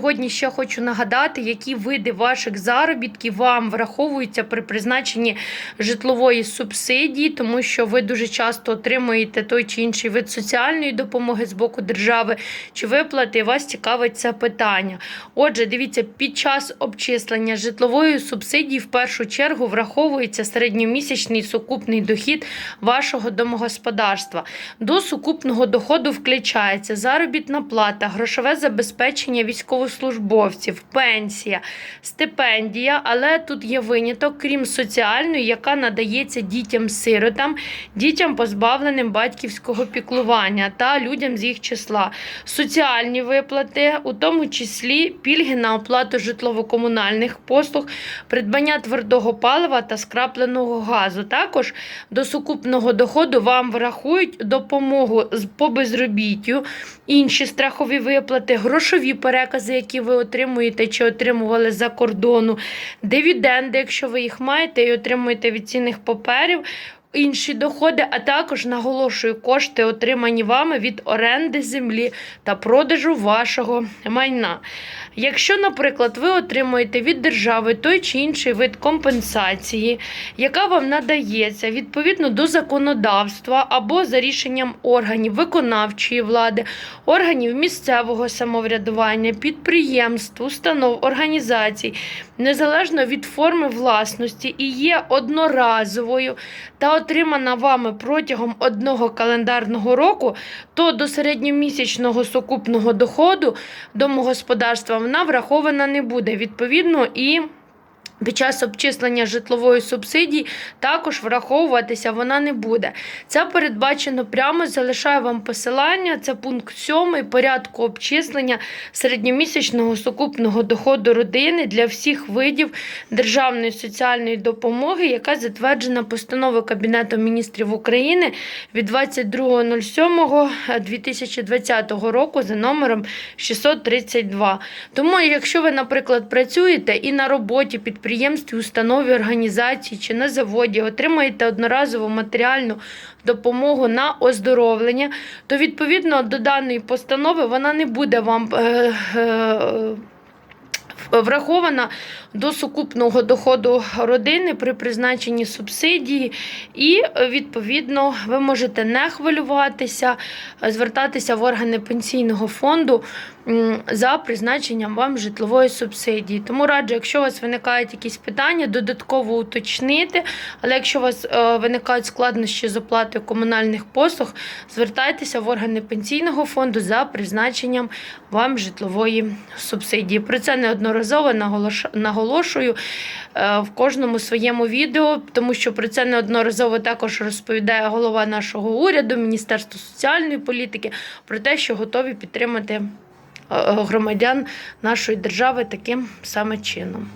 Сьогодні ще хочу нагадати, які види ваших заробітків вам враховуються при призначенні житлової субсидії, тому що ви дуже часто отримуєте той чи інший вид соціальної допомоги з боку держави чи виплати. Вас цікавить це питання. Отже, дивіться, під час обчислення житлової субсидії в першу чергу враховується середньомісячний сукупний дохід вашого домогосподарства. До сукупного доходу включається заробітна плата, грошове забезпечення військовослужбовців, пенсія, стипендія, але тут є виняток, крім соціальної, яка надається дітям-сиротам, дітям, позбавленим батьківського піклування та людям з їх числа. Соціальні виплати, у тому числі пільги на оплату житлово-комунальних послуг, придбання твердого палива та скрапленого газу. Також до сукупного доходу вам врахують допомогу по безробіттю, інші страхові виплати, грошові перекази, які ви отримуєте чи отримували за кордону, дивіденди, якщо ви їх маєте і отримуєте від цінних паперів. Інші доходи, а також наголошую кошти, отримані вами від оренди землі та продажу вашого майна. Якщо, наприклад, ви отримуєте від держави той чи інший вид компенсації, яка вам надається відповідно до законодавства або за рішенням органів виконавчої влади, органів місцевого самоврядування, підприємств, установ, організацій, незалежно від форми власності і є одноразовою та отримана вами протягом одного календарного року, то до середньомісячного сукупного доходу домогосподарства вона врахована не буде. Відповідно, і під час обчислення житлової субсидії також враховуватися вона не буде. Це передбачено прямо, залишаю вам посилання. Це пункт 7 порядку обчислення середньомісячного сукупного доходу родини для всіх видів державної соціальної допомоги, яка затверджена постановою Кабінету міністрів України від 22.07.2020 року за номером 632. Тому, якщо ви, наприклад, працюєте і на роботі, підприємстві, установі, організації чи на заводі отримаєте одноразову матеріальну допомогу на оздоровлення, то відповідно до даної постанови вона не буде вам. Е, е, Врахована до сукупного доходу родини при призначенні субсидії, і відповідно ви можете не хвилюватися, звертатися в органи пенсійного фонду за призначенням вам житлової субсидії. Тому раджу, якщо у вас виникають якісь питання, додатково уточнити. Але якщо у вас е, виникають складнощі з оплатою комунальних послуг, звертайтеся в органи пенсійного фонду за призначенням вам житлової субсидії. Про це неодноразово наголошую е, в кожному своєму відео, тому що про це неодноразово також розповідає голова нашого уряду, Міністерство соціальної політики, про те, що готові підтримати громадян нашої держави таким саме чином.